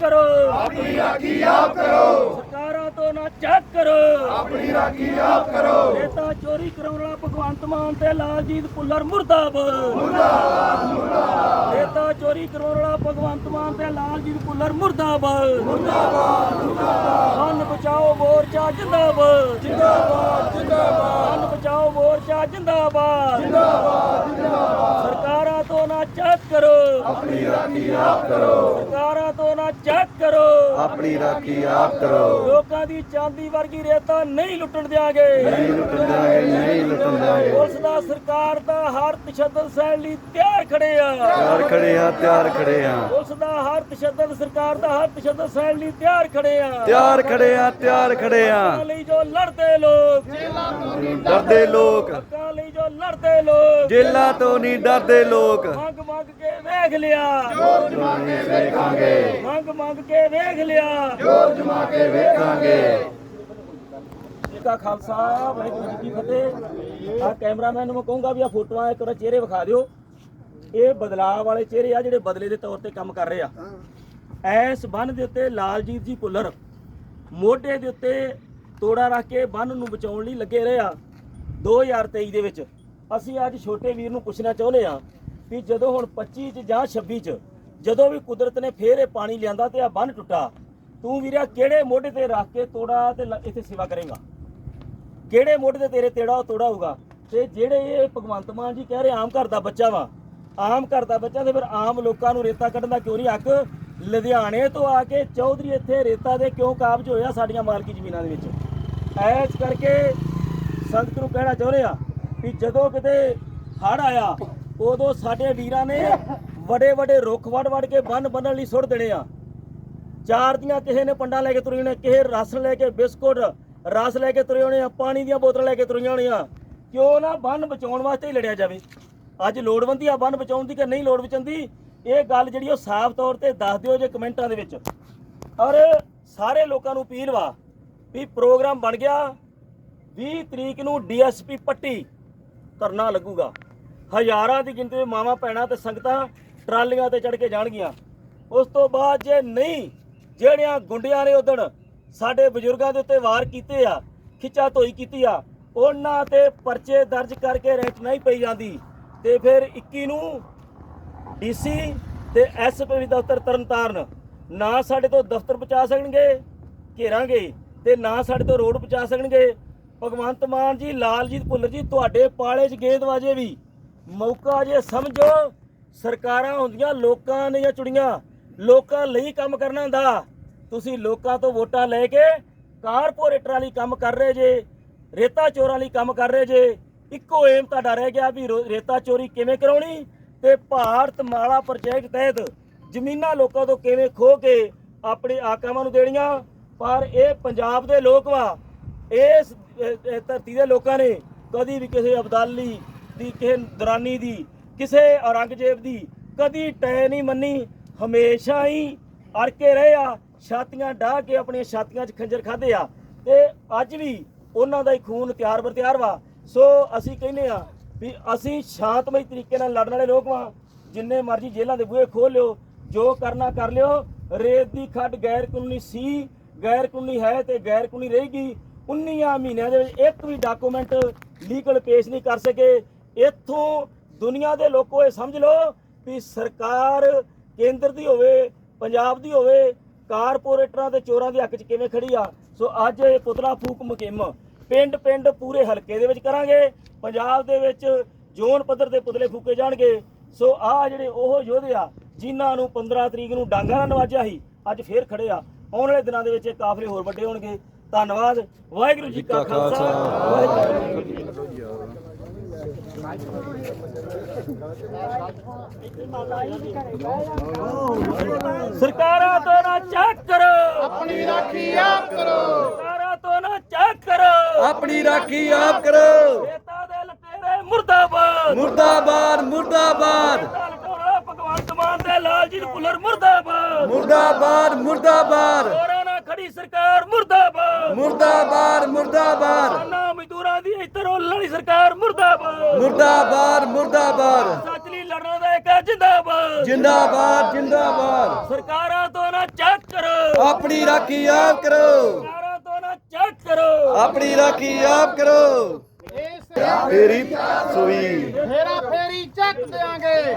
ਕਰੋ। ਆਪਣੀ ਰਾਖੀ ਆਪ ਕਰੋ। ਸਰਕਾਰਾਂ ਤੋਂ ਨਾ ਚੈੱਕ ਕਰੋ। ਆਪਣੀ ਰਾਖੀ ਆਪ ਕਰੋ। ਨੇਤਾ ਚੋਰੀ ਕਰਾਉਣ ਵਾਲਾ ਭਗਵੰਤ ਮਾਨ ਤੇ ਲਾਲਜੀਤ ਭੁੱਲਰ ਮੁਰਦਾਬਾਦ। ਮੁਰਦਾਬਾਦ ਮੁਰਦਾਬਾਦ। ਨੇਤਾ ਚੋਰੀ ਕਰਾਉਣ ਵਾਲਾ ਭਗਵੰਤ ਮਾਨ ਤੇ ਲਾਲਜੀਤ ਭੁੱਲਰ ਮੁਰਦਾਬਾਦ। ਮੁਰਦਾਬਾਦ ਮੁਰਦਾਬਾਦ। ਅੰਨ ਬਚਾਓ ਮੋਰਚਾ ਜਿੰਦਾਬਾਦ। ਜਿੰਦਾਬਾਦ ਜਿੰਦਾਬਾਦ। ਅੰਨ ਬਚਾਓ ਮੋਰਚਾ ਜਿੰਦਾਬਾਦ। ਜਿੰਦਾਬਾਦ ਜਿੰਦਾਬਾਦ। ਸਰਕਾਰਾਂ ਤੋਂ ਨਾ ਚੈੱਕ ਕਰੋ। ਆਪਣੀ ਰਾਖੀ ਆਪ ਕਰੋ। ਸਰਕਾਰਾਂ ਨਾ ਚੈੱਕ ਕਰੋ। ਆਪਣੀ ਰਾਖੀ ਆਪ ਕਰੋ। ਲੋਕਾਂ ਦੀ ਚਾਂਦੀ ਵਰਗੀ ਰੇਤਾ ਨਹੀਂ ਲੁੱਟਣ ਦਿਆਂਗੇ। ਨਹੀਂ ਲੁੱਟਣ ਦਿਆਂਗੇ ਨਹੀਂ ਲੁੱਟਣ ਦਿਆਂਗੇ। ਪੁਲਿਸ ਦਾ ਸਰਕਾਰ ਦਾ ਹਰ ਤਸ਼ੱਦਦ ਸਹਿਣ ਲਈ ਤਿਆਰ ਖੜੇ ਆ। ਤਿਆਰ ਖੜੇ ਆ ਤਿਆਰ ਖੜੇ ਆ। ਪੁਲਿਸ ਦਾ ਹਰ ਤਸ਼ੱਦਦ ਸਰਕਾਰ ਦਾ ਹਰ ਤਸ਼ੱਦਦ ਸਹਿਣ ਲਈ ਤਿਆਰ ਖੜੇ ਆ। ਤਿਆਰ ਖੜੇ ਆ ਤਿਆਰ ਖੜੇ ਆ। ਹੱਕਾਂ ਲਈ ਜੋ ਲੜਦੇ ਲੋਕ। ਡਰਦੇ ਲੋਕ। ਹੱਕਾਂ ਲਈ ਜੋ ਲੜਦੇ ਲੋਕ। ਜੇਲਾਂ ਤੋਂ ਨਹੀਂ ਡਰਦੇ ਲੋਕ। ਮੰਗ ਮੰਗ ਕੇ ਵੇਖ ਲਿਆ। ਵੇਖਾਂਗੇ। ਮੰਗ ਮੰਗ ਕੇ ਵੇਖ ਲਿਆ। ਜਮਾ ਕੇ ਵੇਖਾਂਗੇ। ਜੀ ਕਾ ਖਾਲਸਾ ਵਾਹਿਗੁਰੂ ਜੀ ਕੀ ਫਤਿਹ। ਆ ਕੈਮਰਾਮੈਨ ਨੂੰ ਮੈਂ ਕਹੂੰਗਾ ਵੀ ਆ ਫੋਟੋਆਂ ਇੱਕ ਵਾਰ ਚਿਹਰੇ ਵਿਖਾ ਦਿਓ। ਇਹ ਬਦਲਾਅ ਵਾਲੇ ਚਿਹਰੇ ਆ ਜਿਹੜੇ ਬਦਲੇ ਦੇ ਤੌਰ ਤੇ ਕੰਮ ਕਰ ਰਹੇ ਆ। ਐਸ ਬੰਨ ਦੇ ਉੱਤੇ ਲਾਲਜੀਤ ਜੀ ਭੁੱਲਰ ਮੋਢੇ ਦੇ ਉੱਤੇ ਤੋੜਾ ਰੱਖ ਕੇ ਬੰਨ ਨੂੰ ਬਚਾਉਣ ਲਈ ਲੱਗੇ ਰਹੇ ਆ। 2023 ਦੇ ਵਿੱਚ। ਅਸੀਂ ਅੱਜ ਛੋਟੇ ਵੀਰ ਨੂੰ ਪੁੱਛਣਾ ਚਾਹੁੰਦੇ ਆ ਵੀ ਜਦੋਂ ਹੁਣ 25 ਚ ਜਾਂ 26 ਚ ਜਦੋਂ ਵੀ ਕੁਦਰਤ ਨੇ ਫੇਰ ਇਹ ਪਾਣੀ ਲਿਆਂਦਾ ਤੇ ਆ ਬੰਨ ਟੁੱਟਾ, ਤੂੰ ਵੀਰਿਆ ਕਿਹੜੇ ਮੋਢੇ ਤੇ ਰੱਖ ਕੇ ਤੋੜਾ ਤੇ ਲ- ਇੱਥੇ ਸੇਵਾ ਕਰੇਗਾ? ਕਿਹੜੇ ਮੋਢੇ ਤੇ ਤੇਰੇ ਤੇੜਾ ਉਹ ਤੋੜਾ ਹੋਊਗਾ? ਤੇ ਜਿਹੜੇ ਇਹ ਭਗਵੰਤ ਮਾਨ ਜੀ ਕਹਿ ਰਹੇ ਆਮ ਘਰ ਦਾ ਬੱਚਾ ਵਾ, ਆਮ ਘਰ ਦਾ ਬੱਚਾ ਤੇ ਫਿਰ ਆਮ ਲੋਕਾਂ ਨੂੰ ਰੇਤਾ ਕੱਢਣ ਦਾ ਕਿਉਂ ਨਹੀਂ ਹੱਕ? ਲੁਧਿਆਣੇ ਤੋਂ ਆ ਕੇ ਚੌਧਰੀ ਇੱਥੇ ਰੇਤਾ ਦੇ ਕਿਉਂ ਕਾਬਜ ਹੋਇਆ ਸਾਡੀਆਂ ਮਾਲਕੀ ਜ਼ਮੀਨਾਂ ਦੇ ਵਿੱਚ? ਐਸ ਕਰਕੇ ਸੰਗਤ ਨੂੰ ਕਹਿਣਾ ਚਾਹੁੰਦੇ ਆ ਵੀ ਜਦੋਂ ਕਿਤੇ ਹੜ ਆਇਆ ਉਦੋਂ ਸਾਡੇ ਵੀਰਾਂ ਨੇ ਵੱਡੇ ਵੱਡੇ ਰੁੱਖ ਵੱਢ ਵੱਢ ਕੇ ਬੰਨ ਬੰਨਣ ਲਈ ਸੁੱਟ ਦੇਣੇ ਆ। ਚਾਰ ਦੀਆਂ ਕਿਸੇ ਨੇ ਪੰਡਾ ਲੈ ਕੇ ਤੁਰੇ ਹੋਣੇ ਕਿਸੇ ਰਸ ਲੈ ਕੇ ਬਿਸਕੁਟ, ਰਸ ਲੈ ਕੇ ਤੁਰੇ ਹੋਣੇ ਆ, ਪਾਣੀ ਦੀਆਂ ਬੋਤਲਾਂ ਲੈ ਕੇ ਤੁਰੀਆਂ ਹੋਣੀਆਂ ਕਿਉਂ ਨਾ ਬੰਨ ਬਚਾਉਣ ਵਾਸਤੇ ਹੀ ਲੜਿਆ ਜਾਵੇ। ਅੱਜ ਲੋੜਵੰਦੀ ਆ ਬੰਨ ਬਚਾਉਣ ਦੀ ਕਿ ਨਹੀਂ ਲੋੜ ਬਚਾਉਂਦੀ ਇਹ ਗੱਲ ਜਿਹੜੀ ਉਹ ਸਾਫ਼ ਤੌਰ ਤੇ ਦੱਸ ਦਿਓ ਜੇ ਕਮੈਂਟਾਂ ਦੇ ਵਿੱਚ। ਔਰ ਸਾਰੇ ਲੋਕਾਂ ਨੂੰ ਅਪੀਲ ਵਾ ਵੀ ਪ੍ਰੋਗਰਾਮ ਬਣ ਗਿਆ 20 ਤਰੀਕ ਨੂੰ ਡੀਐਸਪੀ ਪੱਟੀ ਧਰਨਾ ਲੱਗੂਗਾ। ਹਜ਼ਾਰਾਂ ਦੀ ਗਿਣਤੀ ਵਿੱਚ ਮਾਵਾਂ, ਭੈਣਾਂ ਤੇ ਸੰਗਤਾਂ ਟਰਾਲੀਆਂ ਤੇ ਚੜ ਕੇ ਜਾਣਗੀਆਂ। ਉਸ ਤੋਂ ਬਾਅਦ ਜੇ ਨਹੀਂ, ਜਿਹੜਿਆਂ ਗੁੰਡਿਆਂ ਨੇ ਉਦਣ ਸਾਡੇ ਬਜ਼ੁਰਗਾਂ ਦੇ ਉੱਤੇ ਵਾਰ ਕੀਤੇ ਆ, ਖਿੱਚਾ ਧੋਈ ਕੀਤੀ ਆ, ਉਹਨਾਂ ਤੇ ਪਰਚੇ ਦਰਜ ਕਰਕੇ ਰੈਂਟ ਨਹੀਂ ਪਈ ਜਾਂਦੀ। ਤੇ ਫਿਰ 21 ਨੂੰ ਡੀਸੀ ਤੇ ਐਸਪੀ ਦਫ਼ਤਰ ਤਰਨਤਾਰਨ ਨਾ ਸਾਡੇ ਤੋਂ ਦਫ਼ਤਰ ਪਹੁੰਚਾ ਸਕਣਗੇ, ਘੇਰਾਂਗੇ ਤੇ ਨਾ ਸਾਡੇ ਤੋਂ ਰੋਡ ਪਹੁੰਚਾ ਸਕਣਗੇ। ਭਗਵੰਤ ਮਾਨ ਜੀ, ਲਾਲਜੀਤ ਭੁੱਲਰ ਜੀ, ਤੁਹਾਡੇ ਪਾਲੇ 'ਚ ਗੇਂਦਬਾਜ਼ੇ ਵੀ। ਮੌਕਾ ਜੇ ਸਮਝੋ, ਸਰਕਾਰਾਂ ਹੁੰਦੀਆਂ ਲੋਕਾਂ ਦੀਆਂ ਚੁੜੀਆਂ, ਲੋਕਾਂ ਲਈ ਕੰਮ ਕਰਨਾ ਹੁੰਦਾ। ਤੁਸੀਂ ਲੋਕਾਂ ਤੋਂ ਵੋਟਾਂ ਲੈ ਕੇ ਕਾਰਪੋਰੇਟਰਾਂ ਲਈ ਕੰਮ ਕਰ ਰਹੇ ਜੇ, ਰੇਤਾ ਚੋਰਾਂ ਲਈ ਕੰਮ ਕਰ ਰਹੇ ਜੇ, ਇੱਕੋ ਏਮ ਤੁਹਾਡਾ ਰਹਿ ਗਿਆ ਵੀ ਰੋ- ਰੇਤਾ ਚੋਰੀ ਕਿਵੇਂ ਕਰਾਉਣੀ? ਤੇ ਭਾਰਤ ਮਾਲਾ ਪ੍ਰੋਜੈਕਟ ਤਹਿਤ ਜ਼ਮੀਨਾਂ ਲੋਕਾਂ ਤੋਂ ਕਿਵੇਂ ਖੋ ਕੇ ਆਪਣੇ ਆਕਾਵਾਂ ਨੂੰ ਦੇਣੀਆਂ? ਪਰ ਇਹ ਪੰਜਾਬ ਦੇ ਲੋਕ ਵਾ, ਇਸ ਧਰਤੀ ਦੇ ਲੋਕਾਂ ਨੇ ਕਦੀ ਵੀ ਕਿਸੇ ਅਬਦਾਲੀ ਦੀ, ਕਿਸੇ ਦਰਾਨੀ ਦੀ, ਕਿਸੇ ਔਰੰਗਜ਼ੇਬ ਦੀ ਕਦੀ ਟੈ ਨਹੀਂ ਮੰਨੀ। ਹਮੇਸ਼ਾ ਹੀ ਅੜ ਕੇ ਰਹੇ ਆ, ਛਾਤੀਆਂ ਢਾਹ ਕੇ ਆਪਣੀਆਂ ਛਾਤੀਆਂ 'ਚ ਖੰਜਰ ਖਾਦੇ ਆ। ਤੇ ਅੱਜ ਵੀ ਉਹਨਾਂ ਦਾ ਹੀ ਖੂਨ ਤਿਆਰ ਬਰ ਤਿਆਰ ਵਾ। ਸੋ ਅਸੀਂ ਕਹਿੰਦੇ ਆ ਵੀ ਅਸੀਂ ਸ਼ਾਂਤਮਈ ਤਰੀਕੇ ਨਾਲ ਲੜਨ ਵਾਲੇ ਲੋਕ ਵਾਂ। ਜਿੰਨੇ ਮਰਜ਼ੀ ਜੇਲ੍ਹਾਂ ਦੇ ਬੂਹੇ ਖੋਲ ਲਿਓ, ਜੋ ਕਰਨਾ ਕਰ ਲਿਓ। ਰੇਤ ਦੀ ਖੱਡ ਗੈਰ ਕਾਨੂੰਨੀ ਸੀ ਗੈਰ ਕਾਨੂੰਨੀ ਹੈ ਤੇ ਗੈਰ ਕਾਨੂੰਨੀ ਰਹੇਗੀ। 19 ਮਹੀਨਿਆਂ ਦੇ ਵਿੱਚ ਇੱਕ ਵੀ ਡਾਕੂਮੈਂਟ ਲੀਗਲ ਪੇਸ਼ ਨਹੀਂ ਕਰ ਸਕੇ। ਇੱਥੋਂ ਦੁਨੀਆ ਦੇ ਲੋਕੋ ਇਹ ਸਮਝ ਲਓ ਵੀ ਸਰਕਾਰ ਕੇਂਦਰ ਦੀ ਹੋਵੇ ਪੰਜਾਬ ਦੀ ਹੋਵੇ ਕਾਰਪੋਰੇਟਰਾਂ ਤੇ ਚੋਰਾਂ ਦੇ ਹੱਕ 'ਚ ਕਿਵੇਂ ਖੜੀ ਆ? ਸੋ ਅੱਜ ਇਹ ਪੁਤਲਾ ਫੂਕ ਮੁਹਿੰਮ ਪਿੰਡ ਪਿੰਡ ਪੂਰੇ ਹਲਕੇ ਦੇ ਵਿੱਚ ਕਰਾਂਗੇ। ਪੰਜਾਬ ਦੇ ਵਿੱਚ ਜ਼ੋਨ ਪੱਧਰ ਤੇ ਪੁਤਲੇ ਫੂਕੇ ਜਾਣਗੇ। ਸੋ ਆ ਜਿਹੜੇ ਉਹ ਯੋਧੇ ਆ ਜਿਨ੍ਹਾਂ ਨੂੰ 15 ਤਰੀਕ ਨੂੰ ਡਾਂਗਾ ਨਾਲ ਨਵਾਜਿਆ ਸੀ ਅੱਜ ਫੇਰ ਖੜੇ ਆ। ਆਉਣ ਵਾਲੇ ਦਿਨਾਂ ਦੇ ਵਿੱਚ ਇਹ ਕਾਫਲੇ ਹੋਰ ਵੱਡੇ ਹੋਣਗੇ। ਧੰਨਵਾਦ। ਵਾਹਿਗੁਰੂ ਜੀ ਕਾ ਖਾਲਸਾ। ਵਾਹਿਗੁਰੂ ਜੀ ਕੀ ਫਤਿਹ। ਸਰਕਾਰਾਂ ਤੋਂ ਨਾ ਚੈੱਕ ਕਰੋ। ਆਪਣੀ ਰਾਖੀ ਆਪ ਕਰੋ। ਸਰਕਾਰਾਂ ਤੋਂ ਨਾ ਚੈੱਕ ਕਰੋ। ਆਪਣੀ ਰਾਖੀ ਆਪ ਕਰੋ। ਨੇਤਾ ਦੇ ਲਟੇਰੇ ਮੁਰਦਾਬਾਦ। ਮੁਰਦਾਬਾਦ ਮੁਰਦਾਬਾਦ। ਭਗਵੰਤ ਮਾਨ ਤੇ ਲਾਲਜੀਤ ਭੁੱਲਰ ਮੁਰਦਾਬਾਦ। ਮੁਰਦਾਬਾਦ ਮੁਰਦਾਬਾਦ। ਖੜੀ ਸਰਕਾਰ ਮੁਰਦਾਬਾਦ। ਮੁਰਦਾਬਾਦ ਮੁਰਦਾਬਾਦ। ਇੱਧਰ ਵਾਲੀ ਸਰਕਾਰ ਮੁਰਦਾਬਾਦ। ਮੁਰਦਾਬਾਦ ਮੁਰਦਾਬਾਦ। ਸੱਚ ਲਈ ਲੜਨ ਦਾ ਇਹ ਏਕਾ ਜਿੰਦਾਬਾਦ। ਜਿੰਦਾਬਾਦ ਜਿੰਦਾਬਾਦ। ਸਰਕਾਰਾਂ ਤੋਂ ਨਾ ਚੈੱਕ ਕਰੋ। ਆਪਣੀ ਰਾਖੀ ਆਪ ਕਰੋ। ਸਰਕਾਰਾਂ ਤੋਂ ਨਾ ਚੈੱਕ ਕਰੋ। ਆਪਣੀ ਰਾਖੀ ਆਪ ਕਰੋ। ਤੇਰੀ ਸੂਈ। ਫੇਰਾ ਫੇਰੀ ਚੱਕ ਦੇਾਂਗੇ